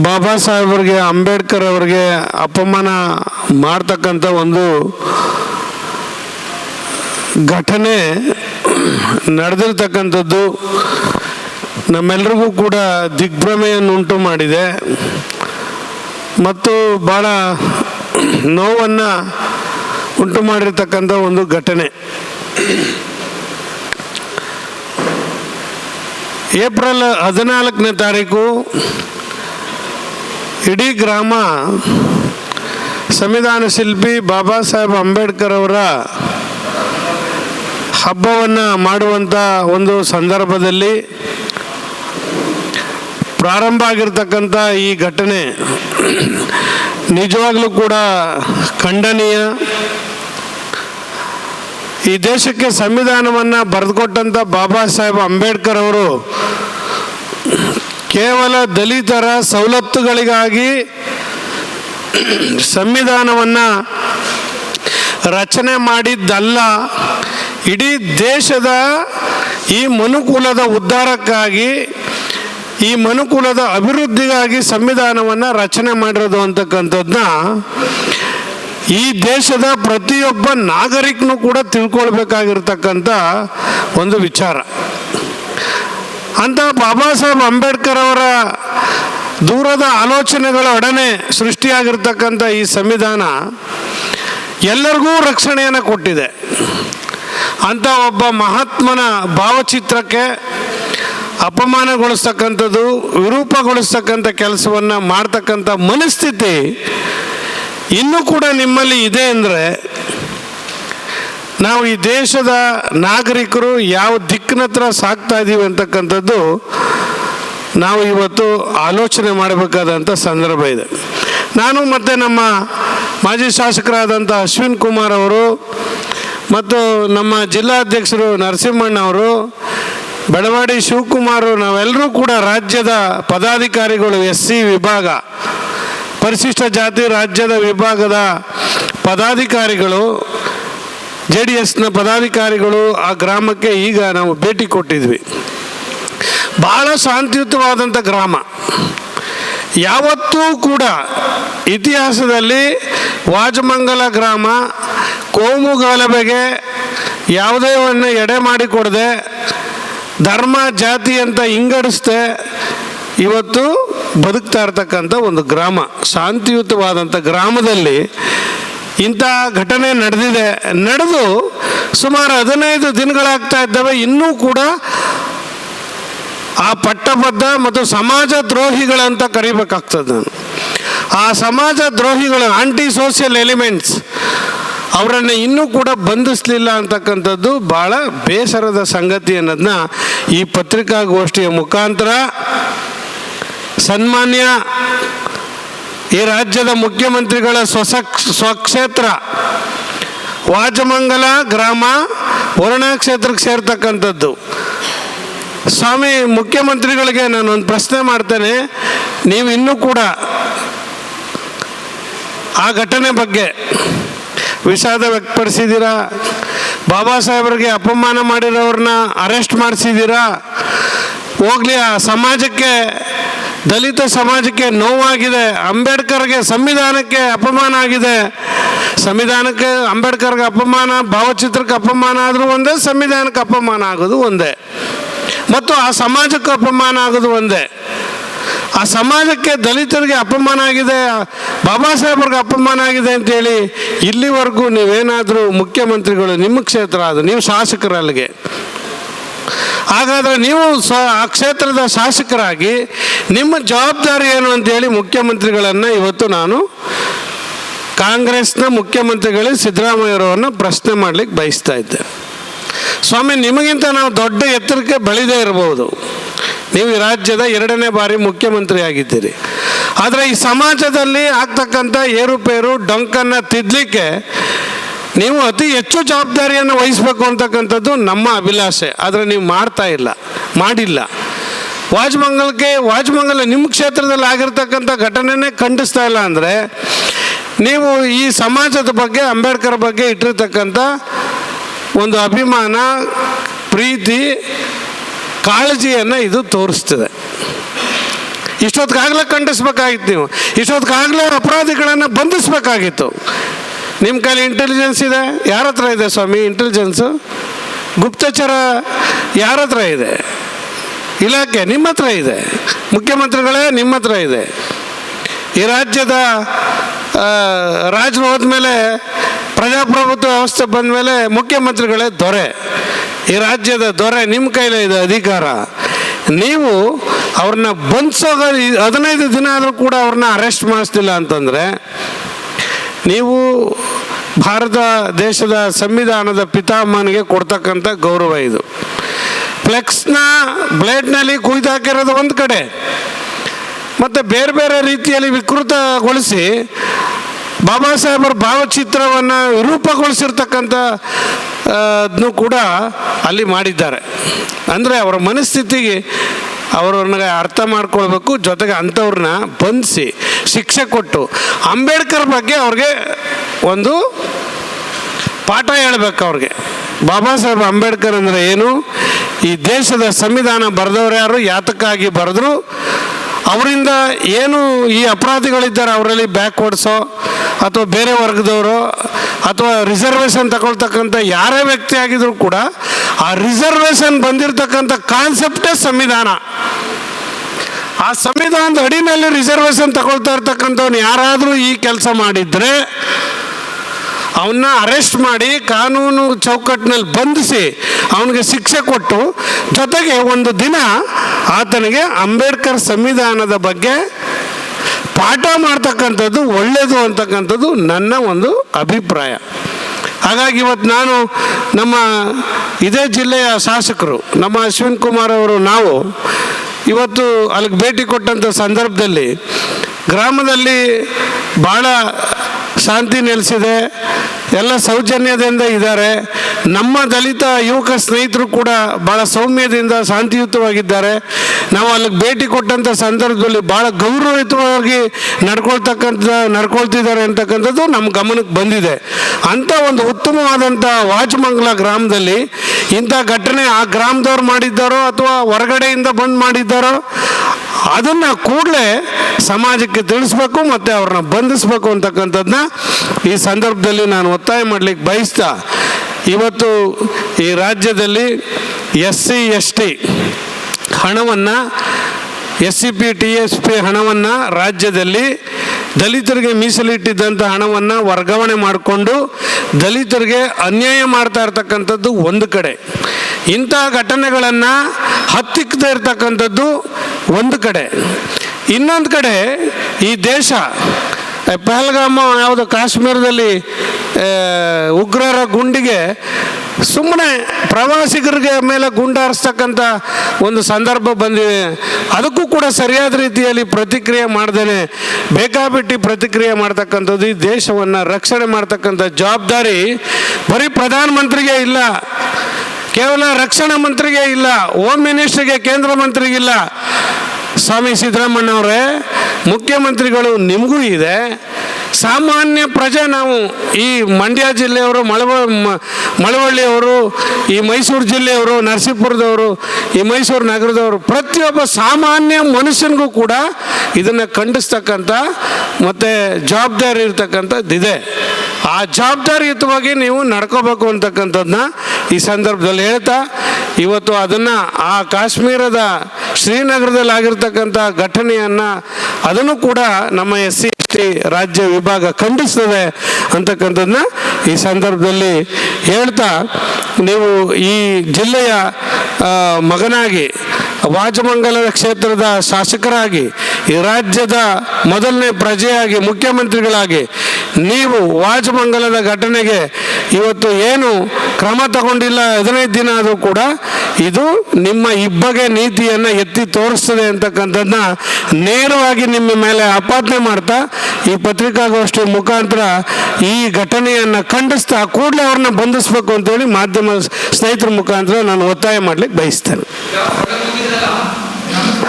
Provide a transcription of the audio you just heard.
ಬಾಬಾ ಸಾಹೇಬ್ರಿಗೆ, ಅಂಬೇಡ್ಕರ್ ಅವರಿಗೆ ಅಪಮಾನ ಮಾಡ್ತಕ್ಕಂಥ ಒಂದು ಘಟನೆ ನಡೆದಿರ್ತಕ್ಕಂಥದ್ದು ನಮ್ಮೆಲ್ರಿಗೂ ಕೂಡ ದಿಗ್ಭ್ರಮೆಯನ್ನುಂಟು ಮಾಡಿದೆ. ಮತ್ತು ಭಾಳ ನೋವನ್ನು ಉಂಟು ಮಾಡಿರ್ತಕ್ಕಂಥ ಒಂದು ಘಟನೆ. ಏಪ್ರಿಲ್ ಹದಿನಾಲ್ಕನೇ ತಾರೀಕು ಇಡೀ ಗ್ರಾಮ ಸಂವಿಧಾನ ಶಿಲ್ಪಿ ಬಾಬಾ ಸಾಹೇಬ್ ಅಂಬೇಡ್ಕರ್ ಅವರ ಹಬ್ಬವನ್ನು ಮಾಡುವಂಥ ಒಂದು ಸಂದರ್ಭದಲ್ಲಿ ಪ್ರಾರಂಭ ಆಗಿರ್ತಕ್ಕಂಥ ಈ ಘಟನೆ ನಿಜವಾಗ್ಲೂ ಕೂಡ ಖಂಡನೀಯ. ಈ ದೇಶಕ್ಕೆ ಸಂವಿಧಾನವನ್ನು ಬರೆದುಕೊಟ್ಟಂಥ ಬಾಬಾ ಸಾಹೇಬ್ ಅಂಬೇಡ್ಕರ್ ಅವರು ಕೇವಲ ದಲಿತರ ಸವಲತ್ತುಗಳಿಗಾಗಿ ಸಂವಿಧಾನವನ್ನು ರಚನೆ ಮಾಡಿದ್ದಲ್ಲ, ಇಡೀ ದೇಶದ ಈ ಮನುಕುಲದ ಉದ್ಧಾರಕ್ಕಾಗಿ, ಈ ಮನುಕುಲದ ಅಭಿವೃದ್ಧಿಗಾಗಿ ಸಂವಿಧಾನವನ್ನು ರಚನೆ ಮಾಡಿರೋದು ಅಂತಕ್ಕಂಥದ್ದನ್ನ ಈ ದೇಶದ ಪ್ರತಿಯೊಬ್ಬ ನಾಗರಿಕನೂ ಕೂಡ ತಿಳ್ಕೊಳ್ಬೇಕಾಗಿರ್ತಕ್ಕಂಥ ಒಂದು ವಿಚಾರ. ಅಂತ ಬಾಬಾ ಸಾಹೇಬ್ ಅಂಬೇಡ್ಕರ್ ಅವರ ದೂರದ ಆಲೋಚನೆಗಳ ಒಡನೆ ಸೃಷ್ಟಿಯಾಗಿರ್ತಕ್ಕಂಥ ಈ ಸಂವಿಧಾನ ಎಲ್ಲರಿಗೂ ರಕ್ಷಣೆಯನ್ನು ಕೊಟ್ಟಿದೆ. ಅಂತ ಒಬ್ಬ ಮಹಾತ್ಮನ ಭಾವಚಿತ್ರಕ್ಕೆ ಅಪಮಾನಗೊಳಿಸ್ತಕ್ಕಂಥದ್ದು, ವಿರೂಪಗೊಳಿಸ್ತಕ್ಕಂಥ ಕೆಲಸವನ್ನು ಮಾಡ್ತಕ್ಕಂಥ ಮನಸ್ಥಿತಿ ಇನ್ನೂ ಕೂಡ ನಿಮ್ಮಲ್ಲಿ ಇದೆ ಅಂದರೆ ನಾವು ಈ ದೇಶದ ನಾಗರಿಕರು ಯಾವ ದಿಕ್ಕಿನತ್ರ ಸಾಕ್ತಾ ಇದ್ದೀವಿ ಅಂತಕ್ಕಂಥದ್ದು ನಾವು ಇವತ್ತು ಆಲೋಚನೆ ಮಾಡಬೇಕಾದಂಥ ಸಂದರ್ಭ ಇದೆ. ನಾನು ಮತ್ತು ನಮ್ಮ ಮಾಜಿ ಶಾಸಕರಾದಂಥ ಅಶ್ವಿನ್ ಕುಮಾರ್ ಅವರು ಮತ್ತು ನಮ್ಮ ಜಿಲ್ಲಾಧ್ಯಕ್ಷರು ನರಸಿಂಹಣ್ಣ ಅವರು ಬೆಳವಾಡಿ ಶಿವಕುಮಾರ್ ನಾವೆಲ್ಲರೂ ಕೂಡ ರಾಜ್ಯದ ಪದಾಧಿಕಾರಿಗಳು, ಎಸ್ ಸಿ ವಿಭಾಗ, ಪರಿಶಿಷ್ಟ ಜಾತಿ ರಾಜ್ಯದ ವಿಭಾಗದ ಪದಾಧಿಕಾರಿಗಳು ಜೆ ಡಿ ಎಸ್ನ ಪದಾಧಿಕಾರಿಗಳು ಆ ಗ್ರಾಮಕ್ಕೆ ಈಗ ನಾವು ಭೇಟಿ ಕೊಟ್ಟಿದ್ವಿ. ಬಹಳ ಶಾಂತಿಯುತವಾದಂಥ ಗ್ರಾಮ. ಯಾವತ್ತೂ ಕೂಡ ಇತಿಹಾಸದಲ್ಲಿ ವಾಜಮಂಗಲ ಗ್ರಾಮ, ಕೋಮು ಗಲಭೆಗೆ ಯಾವುದೇ ಒಂದು ಎಡೆ ಮಾಡಿಕೊಡದೆ ಧರ್ಮ, ಜಾತಿ ಅಂತ ಹಿಂಗಡಿಸ್ದೆ ಇವತ್ತು ಬದುಕ್ತಾ ಇರ್ತಕ್ಕಂಥ ಒಂದು ಗ್ರಾಮ. ಶಾಂತಿಯುತವಾದಂಥ ಗ್ರಾಮದಲ್ಲಿ ಇಂಥ ಘಟನೆ ನಡೆದಿದೆ, ನಡೆದು ಸುಮಾರು ಹದಿನೈದು ದಿನಗಳಾಗ್ತಾ ಇದ್ದಾವೆ. ಇನ್ನೂ ಕೂಡ ಆ ಪಟ್ಟಬದ್ಧ ಮತ್ತು ಸಮಾಜ ದ್ರೋಹಿಗಳಂತ ಕರಿಬೇಕಾಗ್ತದೆ. ಆ ಸಮಾಜ ದ್ರೋಹಿಗಳು ಆಂಟಿ ಸೋಷಿಯಲ್ ಎಲಿಮೆಂಟ್ಸ್ ಅವರನ್ನು ಇನ್ನೂ ಕೂಡ ಬಂಧಿಸಲಿಲ್ಲ ಅಂತಕ್ಕಂಥದ್ದು ಭಾಳ ಬೇಸರದ ಸಂಗತಿ ಅನ್ನೋದನ್ನ ಈ ಪತ್ರಿಕಾಗೋಷ್ಠಿಯ ಮುಖಾಂತರ ಸನ್ಮಾನ್ಯ ಈ ರಾಜ್ಯದ ಮುಖ್ಯಮಂತ್ರಿಗಳ ಸ್ವಸ, ಸ್ವಕ್ಷೇತ್ರ ವಾಜಮಂಗಲ ಗ್ರಾಮ ವರುಣಾ ಕ್ಷೇತ್ರಕ್ಕೆ ಸೇರ್ತಕ್ಕಂಥದ್ದು. ಸ್ವಾಮಿ, ಮುಖ್ಯಮಂತ್ರಿಗಳಿಗೆ ನಾನು ಒಂದು ಪ್ರಶ್ನೆ ಮಾಡ್ತೇನೆ. ನೀವು ಇನ್ನೂ ಕೂಡ ಆ ಘಟನೆ ಬಗ್ಗೆ ವಿಷಾದ ವ್ಯಕ್ತಪಡಿಸಿದ್ದೀರಾ? ಬಾಬಾ ಸಾಹೇಬ್ರಿಗೆ ಅಪಮಾನ ಮಾಡಿರೋರನ್ನ ಅರೆಸ್ಟ್ ಮಾಡಿಸಿದ್ದೀರಾ? ಹೋಗ್ಲಿ, ಆ ಸಮಾಜಕ್ಕೆ ದಲಿತ ಸಮಾಜಕ್ಕೆ ನೋವಾಗಿದೆ, ಅಂಬೇಡ್ಕರ್ಗೆ ಸಂವಿಧಾನಕ್ಕೆ ಅಪಮಾನ ಆಗಿದೆ. ಸಂವಿಧಾನಕ್ಕೆ, ಅಂಬೇಡ್ಕರ್ಗೆ ಅಪಮಾನ, ಭಾವಚಿತ್ರಕ್ಕೆ ಅಪಮಾನ ಆದರೂ ಒಂದೇ, ಸಂವಿಧಾನಕ್ಕೆ ಅಪಮಾನ ಆಗೋದು ಒಂದೇ. ಮತ್ತು ಆ ಸಮಾಜಕ್ಕೆ ಅಪಮಾನ ಆಗೋದು ಒಂದೇ. ಆ ಸಮಾಜಕ್ಕೆ ದಲಿತರಿಗೆ ಅಪಮಾನ ಆಗಿದೆ, ಬಾಬಾ ಸಾಹೇಬ್ರಿಗೆ ಅಪಮಾನ ಆಗಿದೆ ಅಂತೇಳಿ ಇಲ್ಲಿವರೆಗೂ ನೀವೇನಾದರೂ ಮುಖ್ಯಮಂತ್ರಿಗಳು ನಿಮ್ಮ ಕ್ಷೇತ್ರ ಅದು ನೀವು ಶಾಸಕರು ಅಲ್ಲಿಗೆ ಹಾಗಾದರೆ ನೀವು ಸ ಆ ಕ್ಷೇತ್ರದ ಶಾಸಕರಾಗಿ ನಿಮ್ಮ ಜವಾಬ್ದಾರಿ ಏನು ಅಂತೇಳಿ ಮುಖ್ಯಮಂತ್ರಿಗಳನ್ನು ಇವತ್ತು ನಾನು ಕಾಂಗ್ರೆಸ್ನ ಮುಖ್ಯಮಂತ್ರಿಗಳೇ ಸಿದ್ದರಾಮಯ್ಯರವ್ರನ್ನ ಪ್ರಶ್ನೆ ಮಾಡಲಿಕ್ಕೆ ಬಯಸ್ತಾ ಇದ್ದೆ. ಸ್ವಾಮಿ, ನಿಮಗಿಂತ ನಾವು ದೊಡ್ಡ ಎತ್ತರಕ್ಕೆ ಬೆಳೆದೇ ಇರಬಹುದು. ನೀವು ರಾಜ್ಯದ ಎರಡನೇ ಬಾರಿ ಮುಖ್ಯಮಂತ್ರಿ ಆಗಿದ್ದೀರಿ. ಆದರೆ ಈ ಸಮಾಜದಲ್ಲಿ ಆಗ್ತಕ್ಕಂಥ ಏರುಪೇರು, ಡೊಂಕನ್ನು ತಿದ್ದಲಿಕ್ಕೆ ನೀವು ಅತಿ ಹೆಚ್ಚು ಜವಾಬ್ದಾರಿಯನ್ನು ವಹಿಸಬೇಕು ಅಂತಕ್ಕಂಥದ್ದು ನಮ್ಮ ಅಭಿಲಾಷೆ. ಆದರೆ ನೀವು ಮಾಡ್ತಾ ಇಲ್ಲ, ಮಾಡಿಲ್ಲ. ವಾಜಮಂಗಲಕ್ಕೆ ವಾಜಮಂಗಲ ನಿಮ್ಮ ಕ್ಷೇತ್ರದಲ್ಲಿ ಆಗಿರ್ತಕ್ಕಂಥ ಘಟನೆನೇ ಖಂಡಿಸ್ತಾ ಇಲ್ಲ ಅಂದರೆ ನೀವು ಈ ಸಮಾಜದ ಬಗ್ಗೆ, ಅಂಬೇಡ್ಕರ್ ಬಗ್ಗೆ ಇಟ್ಟಿರ್ತಕ್ಕಂಥ ಒಂದು ಅಭಿಮಾನ, ಪ್ರೀತಿ, ಕಾಳಜಿಯನ್ನು ಇದು ತೋರಿಸ್ತದೆ. ಇಷ್ಟೊತ್ತಿಗಾಗಲೇ ಖಂಡಿಸ್ಬೇಕಾಗಿತ್ತು ನೀವು. ಇಷ್ಟೊತ್ತಿಗಾಗಲೇ ಅಪರಾಧಿಗಳನ್ನು ಬಂಧಿಸ್ಬೇಕಾಗಿತ್ತು. ನಿಮ್ಮ ಕೈಲಿ ಇಂಟೆಲಿಜೆನ್ಸ್ ಇದೆ? ಯಾರ ಹತ್ರ ಇದೆ ಸ್ವಾಮಿ ಇಂಟೆಲಿಜೆನ್ಸು ಗುಪ್ತಚರ ಯಾರ ಹತ್ರ ಇದೆ? ಇಲಾಖೆ ನಿಮ್ಮ ಹತ್ರ ಇದೆ. ಮುಖ್ಯಮಂತ್ರಿಗಳೇ ನಿಮ್ಮ ಹತ್ರ ಇದೆ. ಈ ರಾಜ್ಯದ ರಾಜರು ಹೋದ್ಮೇಲೆ ಪ್ರಜಾಪ್ರಭುತ್ವ ವ್ಯವಸ್ಥೆ ಬಂದಮೇಲೆ ಮುಖ್ಯಮಂತ್ರಿಗಳೇ ದೊರೆ. ಈ ರಾಜ್ಯದ ದೊರೆ ನಿಮ್ಮ ಕೈಲೇ ಇದೆ ಅಧಿಕಾರ. ನೀವು ಅವ್ರನ್ನ ಬಂಧಿಸೋಗ ಹದಿನೈದು ದಿನ ಆದರೂ ಕೂಡ ಅವ್ರನ್ನ ಅರೆಸ್ಟ್ ಮಾಡಿಸ್ತಿಲ್ಲ ಅಂತಂದರೆ ನೀವು ಭಾರತ ದೇಶದ ಸಂವಿಧಾನದ ಪಿತಾಮಹನಿಗೆ ಕೊಡ್ತಕ್ಕಂಥ ಗೌರವ ಇದು. ಫ್ಲೆಕ್ಸ್ನ ಬ್ಲೇಡ್ನಲ್ಲಿ ಕುಯ್ದಾಕಿರೋದು ಒಂದು ಕಡೆ. ಮತ್ತು ಬೇರೆ ಬೇರೆ ರೀತಿಯಲ್ಲಿ ವಿಕೃತಗೊಳಿಸಿ ಬಾಬಾ ಸಾಹೇಬರ ಭಾವಚಿತ್ರವನ್ನು ವಿರೂಪಗೊಳಿಸಿರ್ತಕ್ಕಂಥ ಆ, ಕೂಡ ಅಲ್ಲಿ ಮಾಡಿದ್ದಾರೆ. ಅಂದರೆ ಅವರ ಮನಸ್ಥಿತಿಗೆ ಅವರನ್ನ ಅರ್ಥ ಮಾಡ್ಕೊಳ್ಬೇಕು, ಜೊತೆಗೆ ಅಂಥವ್ರನ್ನ ಬಂಧಿಸಿ ಶಿಕ್ಷೆ ಕೊಟ್ಟು ಅಂಬೇಡ್ಕರ್ ಬಗ್ಗೆ ಅವ್ರಿಗೆ ಒಂದು ಪಾಠ ಹೇಳ್ಬೇಕು ಅವ್ರಿಗೆ. ಬಾಬಾ ಸಾಹೇಬ್ ಅಂಬೇಡ್ಕರ್ ಅಂದರೆ ಏನು? ಈ ದೇಶದ ಸಂವಿಧಾನ ಬರೆದವ್ರು ಯಾರು? ಯಾತಕ್ಕಾಗಿ ಬರೆದ್ರು? ಅವರಿಂದ ಏನು ಈ ಅಪರಾಧಿಗಳಿದ್ದಾರೆ ಅವರಲ್ಲಿ ಬ್ಯಾಕ್ವರ್ಡ್ಸೋ ಅಥವಾ ಬೇರೆ ವರ್ಗದವರು, ಅಥವಾ ರಿಸರ್ವೇಷನ್ ತಗೊಳ್ತಕ್ಕಂಥ ಯಾರೇ ವ್ಯಕ್ತಿ ಆಗಿದ್ರು ಕೂಡ ಆ ರಿಸರ್ವೇಷನ್ ಬಂದಿರತಕ್ಕಂಥ ಕಾನ್ಸೆಪ್ಟೇ ಸಂವಿಧಾನ. ಆ ಸಂವಿಧಾನದ ಅಡಿನಲ್ಲಿ ರಿಸರ್ವೇಶನ್ ತಗೊಳ್ತಾ ಇರ್ತಕ್ಕಂಥವ್ನು ಯಾರಾದರೂ ಈ ಕೆಲಸ ಮಾಡಿದರೆ ಅವನ್ನ ಅರೆಸ್ಟ್ ಮಾಡಿ ಕಾನೂನು ಚೌಕಟ್ಟಿನಲ್ಲಿ ಬಂಧಿಸಿ ಅವನಿಗೆ ಶಿಕ್ಷೆ ಕೊಟ್ಟು ಜೊತೆಗೆ ಒಂದು ದಿನ ಆತನಿಗೆ ಅಂಬೇಡ್ಕರ್ ಸಂವಿಧಾನದ ಬಗ್ಗೆ ಪಾಠ ಮಾಡ್ತಕ್ಕಂಥದ್ದು ಒಳ್ಳೆಯದು ಅಂತಕ್ಕಂಥದ್ದು ನನ್ನ ಒಂದು ಅಭಿಪ್ರಾಯ. ಹಾಗಾಗಿ ಇವತ್ತು ನಾನು ನಮ್ಮ ಇದೇ ಜಿಲ್ಲೆಯ ಶಾಸಕರು ನಮ್ಮ ಅಶ್ವಿನ್ ಕುಮಾರ್ ಅವರು, ನಾವು ಇವತ್ತು ಅಲ್ಲಿಗೆ ಭೇಟಿ ಕೊಟ್ಟಂಥ ಸಂದರ್ಭದಲ್ಲಿ ಗ್ರಾಮದಲ್ಲಿ ಭಾಳ ಶಾಂತಿ ನೆಲೆಸಿದೆ, ಎಲ್ಲ ಸೌಜನ್ಯದಿಂದ ಇದ್ದಾರೆ. ನಮ್ಮ ದಲಿತ ಯುವಕ ಸ್ನೇಹಿತರು ಕೂಡ ಭಾಳ ಸೌಮ್ಯದಿಂದ ಶಾಂತಿಯುತವಾಗಿದ್ದಾರೆ. ನಾವು ಅಲ್ಲಿಗೆ ಭೇಟಿ ಕೊಟ್ಟಂಥ ಸಂದರ್ಭದಲ್ಲಿ ಭಾಳ ಗೌರವಯುತವಾಗಿ ನಡ್ಕೊಳ್ತಕ್ಕಂಥ, ನಡ್ಕೊಳ್ತಿದ್ದಾರೆ ಅಂತಕ್ಕಂಥದ್ದು ನಮ್ಮ ಗಮನಕ್ಕೆ ಬಂದಿದೆ. ಅಂಥ ಒಂದು ಉತ್ತಮವಾದಂಥ ವಾಚಮಂಗಲ ಗ್ರಾಮದಲ್ಲಿ ಇಂಥ ಘಟನೆ ಆ ಗ್ರಾಮದವ್ರು ಮಾಡಿದ್ದಾರೋ ಅಥವಾ ಹೊರಗಡೆಯಿಂದ ಬಂದು ಮಾಡಿದ್ದಾರೋ, ಅದನ್ನು ಕೂಡಲೇ ಸಮಾಜಕ್ಕೆ ತಿಳಿಸ್ಬೇಕು ಮತ್ತು ಅವ್ರನ್ನ ಬಂಧಿಸ್ಬೇಕು ಅಂತಕ್ಕಂಥದ್ದನ್ನ ಈ ಸಂದರ್ಭದಲ್ಲಿ ನಾನು ಒತ್ತಾಯ ಮಾಡಲಿಕ್ಕೆ ಬಯಸ್ತಾ, ಇವತ್ತು ಈ ರಾಜ್ಯದಲ್ಲಿ ಎಸ್ ಸಿ ಎಸ್ ಟಿ ಹಣವನ್ನು S C P, T, S P ಹಣವನ್ನು ರಾಜ್ಯದಲ್ಲಿ ದಲಿತರಿಗೆ ಮೀಸಲಿಟ್ಟಿದ್ದಂಥ ಹಣವನ್ನು ವರ್ಗಾವಣೆ ಮಾಡಿಕೊಂಡು ದಲಿತರಿಗೆ ಅನ್ಯಾಯ ಮಾಡ್ತಾ ಇರ್ತಕ್ಕಂಥದ್ದು ಒಂದು ಕಡೆ. ಇಂಥ ಘಟನೆಗಳನ್ನು ಹತ್ತಿಕ್ಕದೇ ಇರ್ತಕ್ಕಂಥದ್ದು ಒಂದು ಕಡೆ. ಇನ್ನೊಂದು ಕಡೆ ಈ ದೇಶ, ಪಹಲ್ಗಾಮ ಯಾವುದು ಕಾಶ್ಮೀರದಲ್ಲಿ ಉಗ್ರರ ಗುಂಡಿಗೆ ಸುಮ್ಮನೆ ಪ್ರವಾಸಿಗರಿಗೆ ಮೇಲೆ ಗುಂಡಾರಿಸ್ತಕ್ಕಂಥ ಒಂದು ಸಂದರ್ಭ ಬಂದಿದೆ. ಅದಕ್ಕೂ ಕೂಡ ಸರಿಯಾದ ರೀತಿಯಲ್ಲಿ ಪ್ರತಿಕ್ರಿಯೆ ಮಾಡ್ದೇನೆ. ಬೇಕಾಬಿಟ್ಟಿ ಪ್ರತಿಕ್ರಿಯೆ ಮಾಡ್ತಕ್ಕಂಥದ್ದು ಈ ದೇಶವನ್ನು ರಕ್ಷಣೆ ಮಾಡ್ತಕ್ಕಂಥ ಜವಾಬ್ದಾರಿ ಬರೀ ಪ್ರಧಾನಮಂತ್ರಿಗೆ ಇಲ್ಲ. ಕೇವಲ ರಕ್ಷಣಾ ಮಂತ್ರಿಗೆ ಇಲ್ಲ ಹೋಮ್ ಮಿನಿಸ್ಟ್ರಿಗೆ ಕೇಂದ್ರ ಮಂತ್ರಿಗಿಲ್ಲ ಸ್ವಾಮಿ ಸಿದ್ದರಾಮಣ್ಣವರೇ ಮುಖ್ಯಮಂತ್ರಿಗಳು ನಿಮಗೂ ಇದೆ. ಸಾಮಾನ್ಯ ಪ್ರಜೆ ನಾವು ಈ ಮಂಡ್ಯ ಜಿಲ್ಲೆಯವರು, ಮಳವ ಮಳವಳ್ಳಿಯವರು, ಈ ಮೈಸೂರು ಜಿಲ್ಲೆಯವರು, ನರಸೀಪುರದವರು, ಈ ಮೈಸೂರು ನಗರದವರು, ಪ್ರತಿಯೊಬ್ಬ ಸಾಮಾನ್ಯ ಮನುಷ್ಯನಿಗೂ ಕೂಡ ಇದನ್ನು ಖಂಡಿಸ್ತಕ್ಕಂಥ ಮತ್ತು ಜವಾಬ್ದಾರಿ ಇರ್ತಕ್ಕಂಥದ್ದಿದೆ ಆ ಜವಾಬ್ದಾರಿಯುತವಾಗಿ ನೀವು ನಡ್ಕೋಬೇಕು ಅಂತಕ್ಕಂಥದ್ದನ್ನ ಈ ಸಂದರ್ಭದಲ್ಲಿ ಹೇಳ್ತಾ ಇವತ್ತು ಅದನ್ನು ಆ ಕಾಶ್ಮೀರದ ಶ್ರೀನಗರದಲ್ಲಿ ಆಗಿರ್ತಕ್ಕಂಥ ಘಟನೆಯನ್ನು ಅದನ್ನು ಕೂಡ ನಮ್ಮ ಎಸ್ ಸಿ, ಎಸ್ ಟಿ ರಾಜ್ಯ ವಿಭಾಗ ಖಂಡಿಸ್ತದೆ ಅಂತಕ್ಕಂಥದ್ದನ್ನ ಈ ಸಂದರ್ಭದಲ್ಲಿ ಹೇಳ್ತಾ ನೀವು ಈ ಜಿಲ್ಲೆಯ ಮಗನಾಗಿ ವಾಜಮಂಗಲದ ಕ್ಷೇತ್ರದ ಶಾಸಕರಾಗಿ, ಈ ರಾಜ್ಯದ ಮೊದಲನೇ ಪ್ರಜೆಯಾಗಿ, ಮುಖ್ಯಮಂತ್ರಿಗಳಾಗಿ ನೀವು ವಾಜಮಂಗಲದ ಘಟನೆಗೆ ಇವತ್ತು ಏನು ಕ್ರಮ ತಗೊಂಡಿಲ್ಲ, ಹದಿನೈದು ದಿನ ಆದರೂ ಕೂಡ ಇದು ನಿಮ್ಮ ಇಬ್ಬಗೆ ನೀತಿಯನ್ನು ಎತ್ತಿ ತೋರಿಸ್ತದೆ ಅಂತಕ್ಕಂಥದ್ದನ್ನ ನೇರವಾಗಿ ನಿಮ್ಮ ಮೇಲೆ ಆಪಾದನೆ ಮಾಡ್ತಾ ಈ ಪತ್ರಿಕಾಗೋಷ್ಠಿ ಮುಖಾಂತರ ಈ ಘಟನೆಯನ್ನು ಖಂಡಿಸ್ತಾ ಕೂಡಲೇ ಅವ್ರನ್ನ ಬಂಧಿಸ್ಬೇಕು ಅಂತೇಳಿ ಮಾಧ್ಯಮ ಸ್ನೇಹಿತರ ಮುಖಾಂತರ ನಾನು ಒತ್ತಾಯ ಮಾಡ್ಲಿಕ್ಕೆ ಬಯಸ್ತೇನೆ.